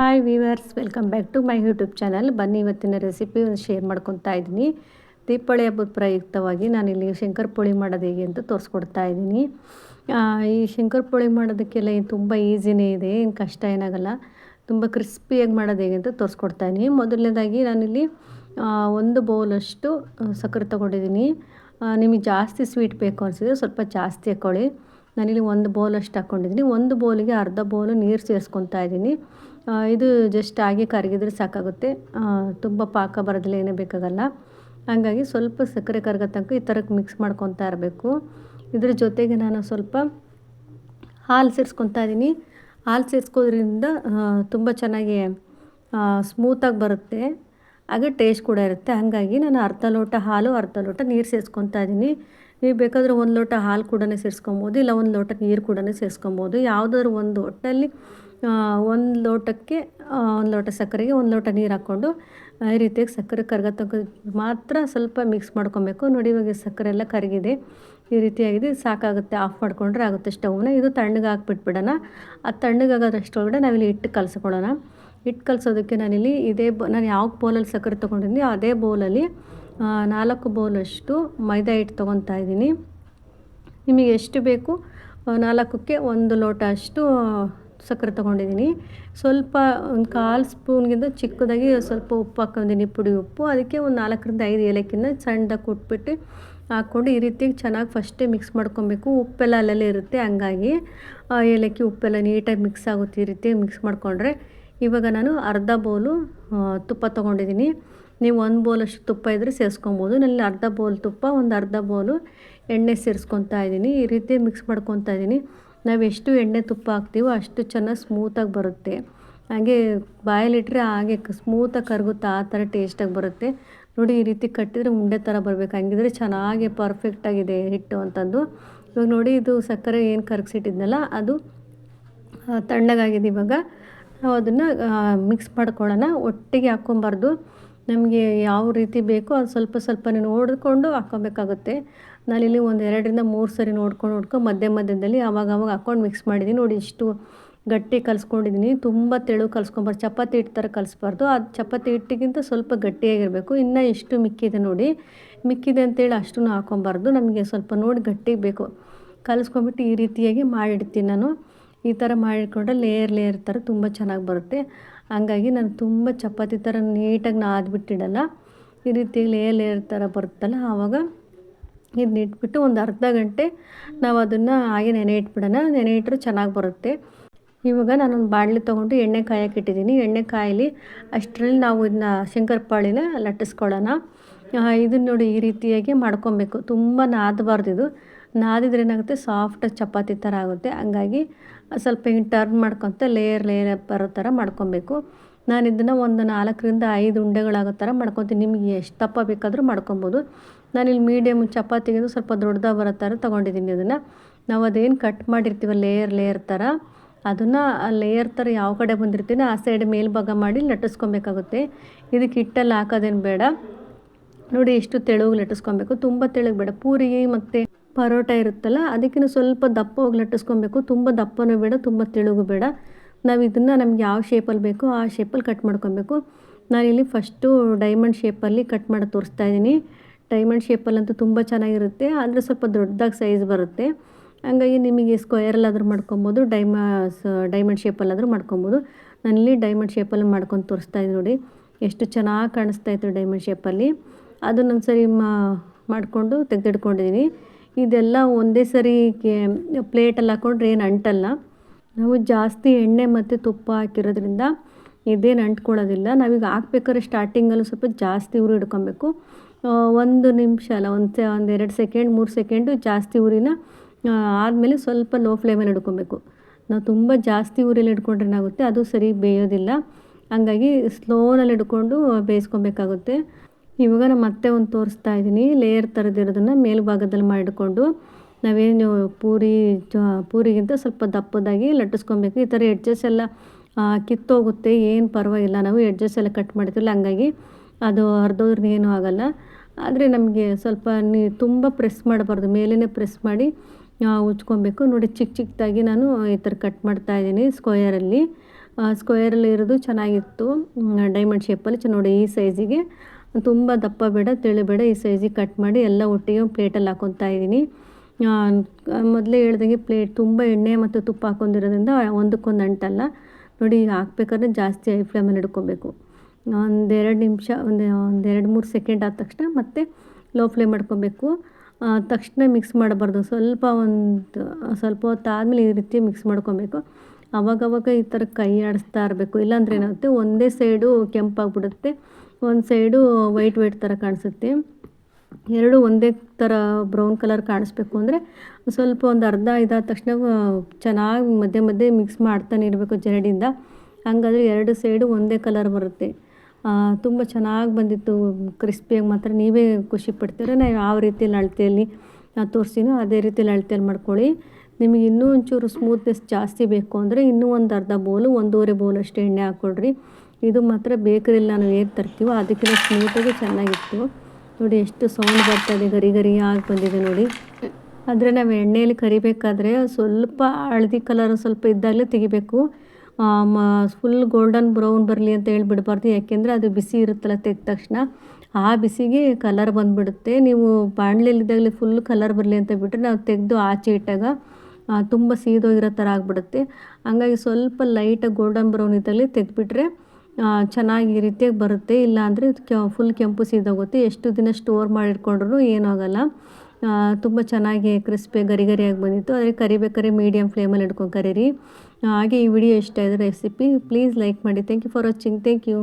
Hi viewers welcome back to my YouTube channel ಬನ್ನಿ ಇವತ್ತಿನ recipe share ಮಾಡ್ಕೊತಾ ಇದ್ದೀನಿ. ದೀಪಾವಳಿ ಹಬ್ಬದ ಪ್ರಯುಕ್ತವಾಗಿ ನಾನಿಲ್ಲಿ ಶಂಕರ್ ಪೋಳಿ ಮಾಡೋದು ಹೇಗೆ ಅಂತ ತೋರಿಸ್ಕೊಡ್ತಾ ಇದ್ದೀನಿ. ಈ ಶಂಕರ್ ಪುಳಿ ಮಾಡೋದಕ್ಕೆಲ್ಲ ಏನು ತುಂಬ ಈಸಿನೇ ಇದೆ, ಏನು ಕಷ್ಟ ಏನಾಗಲ್ಲ. ತುಂಬ ಕ್ರಿಸ್ಪಿಯಾಗಿ ಮಾಡೋದು ಹೇಗೆ ಅಂತ ತೋರಿಸ್ಕೊಡ್ತಾ ಇದ್ದೀನಿ. ಮೊದಲನೇದಾಗಿ ನಾನಿಲ್ಲಿ ಒಂದು ಬೌಲಷ್ಟು ಸಕ್ಕರೆ ತೊಗೊಂಡಿದ್ದೀನಿ. ನಿಮಗೆ ಜಾಸ್ತಿ ಸ್ವೀಟ್ ಬೇಕು ಅನಿಸಿದ್ರೆ ಸ್ವಲ್ಪ ಜಾಸ್ತಿ ಹಾಕ್ಕೊಳ್ಳಿ ನಾನಿಲ್ಲಿ ಒಂದು ಬೌಲಷ್ಟು ಹಾಕ್ಕೊಂಡಿದ್ದೀನಿ ಒಂದು ಬೌಲಿಗೆ ಅರ್ಧ ಬೌಲು ನೀರು ಸೇರಿಸ್ಕೊತಾ ಇದ್ದೀನಿ. ಇದು ಜಸ್ಟ್ ಆಗಿ ಕರಗಿದ್ರೆ ಸಾಕಾಗುತ್ತೆ. ತುಂಬ ಪಾಕ ಬರೋದಿಲ್ಲ, ಏನೇ ಬೇಕಾಗಲ್ಲ. ಹಾಗಾಗಿ ಸ್ವಲ್ಪ ಸಕ್ಕರೆ ಕರಗೋ ತನಕ ಈ ಥರಕ್ಕೆ ಮಿಕ್ಸ್ ಮಾಡ್ಕೊತಾ ಇರಬೇಕು. ಇದ್ರ ಜೊತೆಗೆ ನಾನು ಸ್ವಲ್ಪ ಹಾಲು ಸೇರಿಸ್ಕೊತಾ ಇದ್ದೀನಿ. ಹಾಲು ಸೇರಿಸ್ಕೋದ್ರಿಂದ ತುಂಬ ಚೆನ್ನಾಗಿ ಸ್ಮೂತಾಗಿ ಬರುತ್ತೆ. ಹಾಗೆ ಟೇಸ್ಟ್ ಕೂಡ ಇರುತ್ತೆ. ಹಾಗಾಗಿ ನಾನು ಅರ್ಧ ಲೋಟ ಹಾಲು, ಅರ್ಧ ಲೋಟ ನೀರು ಸೇರಿಸ್ಕೊತಾ ಇದ್ದೀನಿ. ನೀವು ಬೇಕಾದರೆ ಒಂದು ಲೋಟ ಹಾಲು ಕೂಡ ಸೇರಿಸ್ಕೊಬೋದು, ಇಲ್ಲ ಒಂದು ಲೋಟ ನೀರು ಕೂಡ ಸೇರಿಸ್ಕೊಬೋದು. ಯಾವುದಾದ್ರು ಒಂದು ಒಟ್ಟಲ್ಲಿ ಒಂದು ಲೋಟಕ್ಕೆ ಒಂದು ಲೋಟ ಸಕ್ಕರೆಗೆ ಒಂದು ಲೋಟ ನೀರು ಹಾಕ್ಕೊಂಡು ಈ ರೀತಿಯಾಗಿ ಸಕ್ಕರೆ ಕರಗೋ ಮಾತ್ರ ಸ್ವಲ್ಪ ಮಿಕ್ಸ್ ಮಾಡ್ಕೊಬೇಕು. ನೋಡಿ ಇವಾಗ ಸಕ್ಕರೆ ಎಲ್ಲ ಕರಗಿದೆ. ಈ ರೀತಿಯಾಗಿದೆ. ಸಾಕಾಗುತ್ತೆ. ಆಫ್ ಮಾಡಿಕೊಂಡ್ರೆ ಆಗುತ್ತೆ ಸ್ಟವ್ನ ಇದು ತಣ್ಣಗೆ ಹಾಕ್ಬಿಟ್ಬಿಡೋಣ. ಆ ತಣ್ಣಗಾಗೋದ್ರಷ್ಟೊಳಗಡೆ ನಾವಿಲ್ಲಿ ಹಿಟ್ಟು ಕಲಸ್ಕೊಳ್ಳೋಣ. ಹಿಟ್ಟು ಕಲಸೋದಕ್ಕೆ ನಾನಿಲ್ಲಿ ಇದೇ ಬ, ನಾನು ಯಾವ ಬೌಲಲ್ಲಿ ಸಕ್ಕರೆ ತೊಗೊಂಡಿದ್ದೀನಿ ಅದೇ ಬೌಲಲ್ಲಿ ನಾಲ್ಕು ಬೌಲಷ್ಟು ಮೈದಾ ಹಿಟ್ಟು ತೊಗೊತಾ ಇದ್ದೀನಿ. ನಿಮಗೆ ಎಷ್ಟು ಬೇಕು? ನಾಲ್ಕಕ್ಕೆ ಒಂದು ಲೋಟ ಅಷ್ಟು ಸಕ್ಕರೆ ತೊಗೊಂಡಿದ್ದೀನಿ. ಸ್ವಲ್ಪ ಒಂದು ಕಾಲು ಸ್ಪೂನ್ಗಿಂತ ಚಿಕ್ಕದಾಗಿ ಸ್ವಲ್ಪ ಉಪ್ಪು ಹಾಕೊಂಡಿದ್ದೀನಿ ಪುಡಿ ಉಪ್ಪು. ಅದಕ್ಕೆ ಒಂದು ನಾಲ್ಕರಿಂದ ಐದು ಏಲಕ್ಕಿನ ಸಣ್ಣದಾಗಿ ಕೊಟ್ಬಿಟ್ಟು ಹಾಕ್ಕೊಂಡು ಈ ರೀತಿಯಾಗಿ ಚೆನ್ನಾಗಿ ಫಸ್ಟೇ ಮಿಕ್ಸ್ ಮಾಡ್ಕೊಬೇಕು. ಉಪ್ಪೆಲ್ಲ ಅಲ್ಲಲ್ಲೇ ಇರುತ್ತೆ ಹಂಗಾಗಿ. ಏಲಕ್ಕಿ ಉಪ್ಪೆಲ್ಲ ನೀಟಾಗಿ ಮಿಕ್ಸ್ ಆಗುತ್ತೆ ಈ ರೀತಿ ಮಿಕ್ಸ್ ಮಾಡಿಕೊಂಡ್ರೆ. ಇವಾಗ ನಾನು ಅರ್ಧ ಬೌಲು ತುಪ್ಪ ತೊಗೊಂಡಿದ್ದೀನಿ. ನೀವು ಒಂದು ಬೌಲಷ್ಟು ತುಪ್ಪ ಇದ್ದರೆ ಸೇರಿಸ್ಕೊಬೋದು. ನಲ್ಲಿ ಅರ್ಧ ಬೌಲ್ ತುಪ್ಪ, ಒಂದು ಅರ್ಧ ಬೌಲು ಎಣ್ಣೆ ಸೇರಿಸ್ಕೊತಾ ಇದ್ದೀನಿ. ಈ ರೀತಿ ಮಿಕ್ಸ್ ಮಾಡ್ಕೊತಾ ಇದ್ದೀನಿ. ನಾವು ಎಷ್ಟು ಎಣ್ಣೆ ತುಪ್ಪ ಹಾಕ್ತೀವೋ ಅಷ್ಟು ಚೆನ್ನಾಗಿ ಸ್ಮೂತಾಗಿ ಬರುತ್ತೆ. ಹಾಗೆ ಬಾಯಲ್ಲಿಟ್ಟರೆ ಹಾಗೆ ಸ್ಮೂತಾಗಿ ಕರಗುತ್ತೆ ಆ ಥರ ಟೇಸ್ಟಾಗಿ ಬರುತ್ತೆ. ನೋಡಿ ಈ ರೀತಿ ಕಟ್ಟಿದರೆ ಉಂಡೆ ಥರ ಬರಬೇಕು. ಹಂಗಿದ್ರೆ ಚೆನ್ನಾಗಿ ಪರ್ಫೆಕ್ಟಾಗಿದೆ ಹಿಟ್ಟು ಅಂತಂದು. ಇವಾಗ ನೋಡಿ ಇದು ಸಕ್ಕರೆ ಏನು ಕರಗಿಸಿಟ್ಟಿದ್ನಲ್ಲ, ಅದು ತಣ್ಣಗಾಗಿದೆ ಇವಾಗ. ನಾವು ಅದನ್ನು ಮಿಕ್ಸ್ ಮಾಡ್ಕೊಳ್ಳೋಣ. ಒಟ್ಟಿಗೆ ಹಾಕ್ಕೊಬಾರ್ದು. ನಮಗೆ ಯಾವ ರೀತಿ ಬೇಕೋ ಅದು ಸ್ವಲ್ಪ ಸ್ವಲ್ಪ ನೋಡಿಕೊಂಡು ನಾನು ನಾನಿಲ್ಲಿ ಒಂದು ಎರಡರಿಂದ ಮೂರು ಸರಿ ನೋಡ್ಕೊಂಡು ನೋಡ್ಕೊಂಡು ಮಧ್ಯ ಮಧ್ಯದಲ್ಲಿ ಆವಾಗ ಅವಾಗ ಹಾಕ್ಕೊಂಡು ಮಿಕ್ಸ್ ಮಾಡಿದ್ದೀನಿ. ನೋಡಿ ಇಷ್ಟು ಗಟ್ಟಿ ಕಲಿಸ್ಕೊಂಡಿದ್ದೀನಿ. ತುಂಬ ತೆಳು ಕಲಿಸ್ಕೊಂಬಾರ್ದು ಚಪಾತಿ ಹಿಟ್ಟು ಥರ ಕಲಿಸ್ಬಾರ್ದು. ಅದು ಚಪಾತಿ ಹಿಟ್ಟಿಗಿಂತ ಸ್ವಲ್ಪ ಗಟ್ಟಿಯಾಗಿರಬೇಕು. ಇನ್ನೂ ಎಷ್ಟು ಮಿಕ್ಕಿದೆ ನೋಡಿ. ಮಿಕ್ಕಿದೆ ಅಂತೇಳಿ ಅಷ್ಟು ಹಾಕ್ಕೊಬಾರ್ದು. ನಮಗೆ ಸ್ವಲ್ಪ ನೋಡಿ ಗಟ್ಟಿಗೆ ಬೇಕು. ಕಲಿಸ್ಕೊಂಬಿಟ್ಟು ಈ ರೀತಿಯಾಗಿ ಮಾಡಿಡ್ತೀನಿ ನಾನು. ಈ ಥರ ಮಾಡಿಕೊಂಡ್ರೆ ಲೇಯರ್ ಲೇಯರ್ ಥರ ತುಂಬ ಚೆನ್ನಾಗಿ ಬರುತ್ತೆ. ಹಂಗಾಗಿ ನಾನು ತುಂಬ ಚಪಾತಿ ಥರ ನೀಟಾಗಿ ನಾದ್ಬಿಟ್ಟಿಡಲ್ಲ. ಈ ರೀತಿ ಲೇಯರ್ ಲೇಯರ್ ಥರ ಬರುತ್ತಲ್ಲ, ಆವಾಗ ಇದನ್ನ ಇಟ್ಬಿಟ್ಟು ಒಂದು ಅರ್ಧ ಗಂಟೆ ನಾವು ಅದನ್ನು ಹಾಗೆ ನೆನೆ ಇಟ್ಬಿಡೋಣ. ನೆನೆ ಇಟ್ಟರೆ ಚೆನ್ನಾಗಿ ಬರುತ್ತೆ. ಇವಾಗ ನಾನೊಂದು ಬಾಣಲೆ ತೊಗೊಂಡು ಎಣ್ಣೆ ಕಾಯಕ್ಕೆ ಇಟ್ಟಿದ್ದೀನಿ. ಎಣ್ಣೆ ಕಾಯಲಿ ಅಷ್ಟರಲ್ಲಿ ನಾವು ಇದನ್ನ ಶಂಕರಪಾಳಿನ ಲಟ್ಟಿಸ್ಕೊಳ್ಳೋಣ. ಇದನ್ನ ನೋಡಿ ಈ ರೀತಿಯಾಗಿ ಮಾಡ್ಕೊಬೇಕು. ತುಂಬ ನಾದಬಾರ್ದು ಇದು. ನಾದಿದ್ರೆ ಏನಾಗುತ್ತೆ? ಸಾಫ್ಟ್ ಚಪಾತಿ ಥರ ಆಗುತ್ತೆ. ಹಂಗಾಗಿ ಸ್ವಲ್ಪ ಹಿಂಗೆ ಟರ್ನ್ ಮಾಡ್ಕೊತ ಲೇಯರ್ ಲೇಯರ್ ಬರೋ ಥರ ಮಾಡ್ಕೊಬೇಕು. ನಾನು ಇದನ್ನು ಒಂದು ನಾಲ್ಕರಿಂದ ಐದು ಉಂಡೆಗಳಾಗೋ ಥರ ಮಾಡ್ಕೊತೀನಿ. ನಿಮಗೆ ಎಷ್ಟು ದಪ್ಪ ಬೇಕಾದರೂ ಮಾಡ್ಕೊಬೋದು. ನಾನಿಲ್ಲಿ ಮೀಡಿಯಮ್ ಚಪಾತಿಗೆ ಸ್ವಲ್ಪ ದೊಡ್ಡದಾಗ ಬರೋ ಥರ ತೊಗೊಂಡಿದ್ದೀನಿ ಅದನ್ನು ನಾವು ಅದೇನು ಕಟ್ ಮಾಡಿರ್ತೀವಿ ಲೇಯರ್ ಲೇಯರ್ ಥರ ಅದನ್ನು ಆ ಲೇಯರ್ ಥರ ಯಾವ ಕಡೆ ಬಂದಿರ್ತೀನಿ ಆ ಸೈಡ್ ಮೇಲ್ಭಾಗ ಮಾಡಿ ಲಟ್ಟಿಸ್ಕೊಬೇಕಾಗುತ್ತೆ. ಇದಕ್ಕೆ ಹಿಟ್ಟಲ್ಲಿ ಹಾಕೋದೇನು ಬೇಡ. ನೋಡಿ ಎಷ್ಟು ತೆಳುಗೆ ಲಟ್ಟಿಸ್ಕೊಬೇಕು. ತುಂಬ ತೆಳುಗೆ ಬೇಡ. ಪೂರಿ ಮತ್ತು ಪರೋಟ ಇರುತ್ತಲ್ಲ ಅದಕ್ಕಿಂತ ಸ್ವಲ್ಪ ದಪ್ಪವಾಗಿ ಲಟ್ಟಿಸ್ಕೊಬೇಕು ತುಂಬ ದಪ್ಪನೂ ಬೇಡ, ತುಂಬ ತೆಳುಗೂ ಬೇಡ. ನಾವು ಇದನ್ನು ನಮ್ಗೆ ಯಾವ ಶೇಪಲ್ಲಿ ಬೇಕೋ ಆ ಶೇಪಲ್ಲಿ ಕಟ್ ಮಾಡ್ಕೊಬೇಕು. ನಾನಿಲ್ಲಿ ಫಸ್ಟು ಡೈಮಂಡ್ ಶೇಪಲ್ಲಿ ಕಟ್ ಮಾಡಿ ತೋರಿಸ್ತಾ ಇದ್ದೀನಿ. ಡೈಮಂಡ್ ಶೇಪಲ್ಲಂತೂ ತುಂಬ ಚೆನ್ನಾಗಿರುತ್ತೆ, ಆದರೆ ಸ್ವಲ್ಪ ದೊಡ್ಡದಾಗಿ ಸೈಜ್ ಬರುತ್ತೆ. ಹಂಗಾಗಿ ನಿಮಗೆ ಸ್ಕ್ವಯರಲ್ಲಾದರೂ ಮಾಡ್ಕೊಬೋದು ಡೈಮ ಡೈಮಂಡ್ ಶೇಪಲ್ಲಾದರೂ ಮಾಡ್ಕೊಬೋದು. ನಾನಿಲ್ಲಿ ಡೈಮಂಡ್ ಶೇಪಲ್ಲಿ ಮಾಡ್ಕೊಂಡು ತೋರಿಸ್ತಾ ಇದ್ದೀನಿ ನೋಡಿ. ಎಷ್ಟು ಚೆನ್ನಾಗಿ ಕಾಣಿಸ್ತಾ ಇತ್ತು ಡೈಮಂಡ್ ಶೇಪಲ್ಲಿ ಅದನ್ನೊಂದು ಸರಿ ಮಾಡಿಕೊಂಡು ತೆಗೆದಿಟ್ಕೊಂಡಿದ್ದೀನಿ. ಇದೆಲ್ಲ ಒಂದೇ ಸರಿ ಪ್ಲೇಟಲ್ಲಿ ಹಾಕೊಂಡ್ರೆ ಏನು ಅಂಟಲ್ಲ. ನಾವು ಜಾಸ್ತಿ ಎಣ್ಣೆ ಮತ್ತು ತುಪ್ಪ ಹಾಕಿರೋದ್ರಿಂದ ಇದೇನು ಅಂಟ್ಕೊಳ್ಳೋದಿಲ್ಲ. ನಾವೀಗ ಹಾಕ್ಬೇಕಾದ್ರೆ ಸ್ಟಾರ್ಟಿಂಗಲ್ಲೂ ಸ್ವಲ್ಪ ಜಾಸ್ತಿ ಉರಿ ಹಿಡ್ಕೊಬೇಕು. ಒಂದು ನಿಮಿಷ ಅಲ್ಲ, ಒಂದು ಒಂದು ಎರಡು ಸೆಕೆಂಡ್, ಮೂರು ಸೆಕೆಂಡು ಜಾಸ್ತಿ ಉರಿನ ಆದಮೇಲೆ ಸ್ವಲ್ಪ ಲೋ ಫ್ಲೇಮಲ್ಲಿ ಹಿಡ್ಕೊಬೇಕು. ನಾವು ತುಂಬ ಜಾಸ್ತಿ ಉರಿಯಲ್ಲಿ ಹಿಡ್ಕೊಂಡ್ರೆ ಏನಾಗುತ್ತೆ? ಅದು ಸರಿ ಬೇಯೋದಿಲ್ಲ. ಹಂಗಾಗಿ ಸ್ಲೋನಲ್ಲಿ ಹಿಡ್ಕೊಂಡು ಬೇಯಿಸ್ಕೊಬೇಕಾಗುತ್ತೆ. ಇವಾಗ ನಾನು ಮತ್ತೆ ಒಂದು ತೋರಿಸ್ತಾ ಇದ್ದೀನಿ ಲೇಯರ್ ಥರದಿರೋದನ್ನು ಮೇಲ್ಭಾಗದಲ್ಲಿ ಮಾಡಿಕೊಂಡು ನಾವೇನು ಪೂರಿ ಪೂರಿಗಿಂತ ಸ್ವಲ್ಪ ದಪ್ಪದಾಗಿ ಲಟ್ಟಿಸ್ಕೊಬೇಕು. ಈ ಥರ ಎಡ್ಜಸ್ ಎಲ್ಲ ಕಿತ್ತೋಗುತ್ತೆ. ಏನು ಪರವಾಗಿಲ್ಲ. ನಾವು ಎಡ್ಜಸ್ ಎಲ್ಲ ಕಟ್ ಮಾಡ್ತೀವಲ್ಲ, ಹಂಗಾಗಿ ಅದು ಹರಿದೋದ್ರೂ ಏನೂ ಆಗೋಲ್ಲ. ಆದರೆ ನಮಗೆ ಸ್ವಲ್ಪ ನೀ, ತುಂಬ ಪ್ರೆಸ್ ಮಾಡಬಾರ್ದು. ಮೇಲೇ ಪ್ರೆಸ್ ಮಾಡಿ ಉಜ್ಕೊಬೇಕು. ನೋಡಿ ಚಿಕ್ಕ ಚಿಕ್ಕದಾಗಿ ನಾನು ಈ ಥರ ಕಟ್ ಮಾಡ್ತಾ ಇದ್ದೀನಿ ಸ್ಕ್ವಯರಲ್ಲಿ ಸ್ಕ್ವಯರಲ್ಲಿ ಇರೋದು ಚೆನ್ನಾಗಿತ್ತು. ಡೈಮಂಡ್ ಶೇಪಲ್ಲಿ ಚ, ನೋಡಿ, ಈ ಸೈಜಿಗೆ ತುಂಬ ದಪ್ಪ ಬೇಡ, ತೆಳು ಬೇಡ, ಈ ಸೈಜಿಗೆ ಕಟ್ ಮಾಡಿ ಎಲ್ಲ ಒಟ್ಟಿಗೆ ಪ್ಲೇಟಲ್ಲಿ ಹಾಕೊತಾ ಇದ್ದೀನಿ. ಮೊದಲೇ ಹೇಳ್ದಂಗೆ ಪ್ಲೇಟ್ ತುಂಬ ಎಣ್ಣೆ ಮತ್ತು ತುಪ್ಪ ಹಾಕೊಂಡಿರೋದ್ರಿಂದ ಒಂದಕ್ಕೊಂದು ಅಂಟಲ್ಲ ನೋಡಿ ಹಾಕ್ಬೇಕಾದ್ರೆ ಜಾಸ್ತಿ ಐ ಫ್ಲೇಮಲ್ಲಿ ಹಿಡ್ಕೊಬೇಕು. ಒಂದೆರಡು ನಿಮಿಷ, ಒಂದು ಒಂದೆರಡು ಮೂರು ಸೆಕೆಂಡ್ ಆದ ತಕ್ಷಣ ಮತ್ತೆ ಲೋ ಫ್ಲೇಮ್ ಮಾಡ್ಕೊಬೇಕು ತಕ್ಷಣ ಮಿಕ್ಸ್ ಮಾಡಬಾರ್ದು. ಸ್ವಲ್ಪ ಒಂದು, ಸ್ವಲ್ಪ ಹೊತ್ತು ಆದಮೇಲೆ ಈ ರೀತಿ ಮಿಕ್ಸ್ ಮಾಡ್ಕೊಬೇಕು. ಅವಾಗವಾಗ ಈ ಥರ ಕೈ ಆಡಿಸ್ತಾ ಇರಬೇಕು. ಇಲ್ಲಾಂದ್ರೆ ಏನಾಗುತ್ತೆ, ಒಂದೇ ಸೈಡು ಕೆಂಪಾಗ್ಬಿಡುತ್ತೆ. ಒಂದು ಸೈಡು ವೈಟ್ ವೈಟ್ ಥರ ಕಾಣಿಸುತ್ತೆ. ಎರಡು ಒಂದೇ ಥರ ಬ್ರೌನ್ ಕಲರ್ ಕಾಣಿಸ್ಬೇಕು ಅಂದರೆ ಸ್ವಲ್ಪ ಒಂದು ಅರ್ಧ ಇದಾದ ತಕ್ಷಣ ಚೆನ್ನಾಗಿ ಮಧ್ಯೆ ಮಧ್ಯೆ ಮಿಕ್ಸ್ ಮಾಡ್ತಾನೆ ಇರಬೇಕು ಜರಡಿಯಿಂದ. ಹಂಗಾದ್ರೆ ಎರಡು ಸೈಡು ಒಂದೇ ಕಲರ್ ಬರುತ್ತೆ. ತುಂಬ ಚೆನ್ನಾಗಿ ಬಂದಿತ್ತು. ಕ್ರಿಸ್ಪಿಯಾಗಿ ಮಾತ್ರ ನೀವೇ ಖುಷಿ ಪಡ್ತೀರ? ನಾವು ಯಾವ ರೀತಿಯಲ್ಲಿ ಅಳತೆಯಲ್ಲಿ ತೋರಿಸ್ತೀನೋ ಅದೇ ರೀತಿಯಲ್ಲಿ ಅಳತೆಯಲ್ಲಿ ಮಾಡ್ಕೊಳ್ಳಿ. ನಿಮಗೆ ಇನ್ನೂ ಒಂಚೂರು ಸ್ಮೂತ್ನೆಸ್ ಜಾಸ್ತಿ ಬೇಕು ಅಂದರೆ ಇನ್ನೂ ಒಂದು ಅರ್ಧ ಬೌಲು ಒಂದೂವರೆ ಬೌಲ್ ಅಷ್ಟು ಎಣ್ಣೆ ಹಾಕ್ಕೊಳ್ರಿ. ಇದು ಮಾತ್ರ ಬೇಕರಿಲಿ ನಾವು ಹೇಗೆ ತರ್ತೀವೋ ಅದಕ್ಕಿಂತ ಸ್ಮೂತಾಗಿ ಚೆನ್ನಾಗಿತ್ತು. ನೋಡಿ ಎಷ್ಟು ಸೌಂಡ್ ಬರ್ತದೆ, ಗರಿ ಗರಿ ಆಗಿ ಬಂದಿದೆ ನೋಡಿ. ಆದರೆ ನಾವು ಎಣ್ಣೆಯಲ್ಲಿ ಕರಿಬೇಕಾದ್ರೆ ಸ್ವಲ್ಪ ಹಳದಿ ಕಲರ್ ಸ್ವಲ್ಪ ಇದ್ದಾಗಲೇ ತೆಗಿಬೇಕು. ಮ ಫುಲ್ ಗೋಲ್ಡನ್ ಬ್ರೌನ್ ಬರಲಿ ಅಂತ ಹೇಳಿಬಿಡ್ಬಾರ್ದು. ಯಾಕೆಂದರೆ ಅದು ಬಿಸಿ ಇರುತ್ತಲ್ಲ ತೆಗೆದ ತಕ್ಷಣ. ಆ ಬಿಸಿಗೆ ಕಲರ್ ಬಂದುಬಿಡುತ್ತೆ. ನೀವು ಬಾಣಲೆಲಿದ್ದಾಗಲೇ ಫುಲ್ ಕಲರ್ ಬರಲಿ ಅಂತ ಬಿಟ್ಟರೆ ನಾವು ತೆಗೆದು ಆಚೆ ಇಟ್ಟಾಗ ತುಂಬ ಸೀದೋಗಿರೋ ಥರ ಆಗಿಬಿಡುತ್ತೆ. ಹಂಗಾಗಿ ಸ್ವಲ್ಪ ಲೈಟಾಗಿ ಗೋಲ್ಡನ್ ಬ್ರೌನ್ ಇದ್ದಾಗಲೇ ತೆಗೆದ್ಬಿಟ್ರೆ ಚೆನ್ನಾಗಿ ರೀತಿಯಾಗಿ ಬರುತ್ತೆ. ಇಲ್ಲಾಂದರೆ ಕೆ ಫುಲ್ ಕೆಂಪು ಸೀದೋಗುತ್ತೆ ಎಷ್ಟು ದಿನ ಸ್ಟೋರ್ ಮಾಡಿಟ್ಕೊಂಡ್ರೂ ಏನೂ ಆಗೋಲ್ಲ. ತುಂಬ ಚೆನ್ನಾಗಿ ಕ್ರಿಸ್ಪಿ ಗರಿ ಗರಿಯಾಗಿ ಬಂದಿತ್ತು. ಆದರೆ ಕರಿಬೇಕಾದ್ರೆ ಮೀಡಿಯಮ್ ಫ್ಲೇಮಲ್ಲಿ ಇಟ್ಕೊಂಡು ಕರೀರಿ. ಹಾಗೆ ಈ ವಿಡಿಯೋ ಇಷ್ಟ ಆದರೆ ರೆಸಿಪಿ ಪ್ಲೀಸ್ ಲೈಕ್ ಮಾಡಿ. Thank you for watching thank you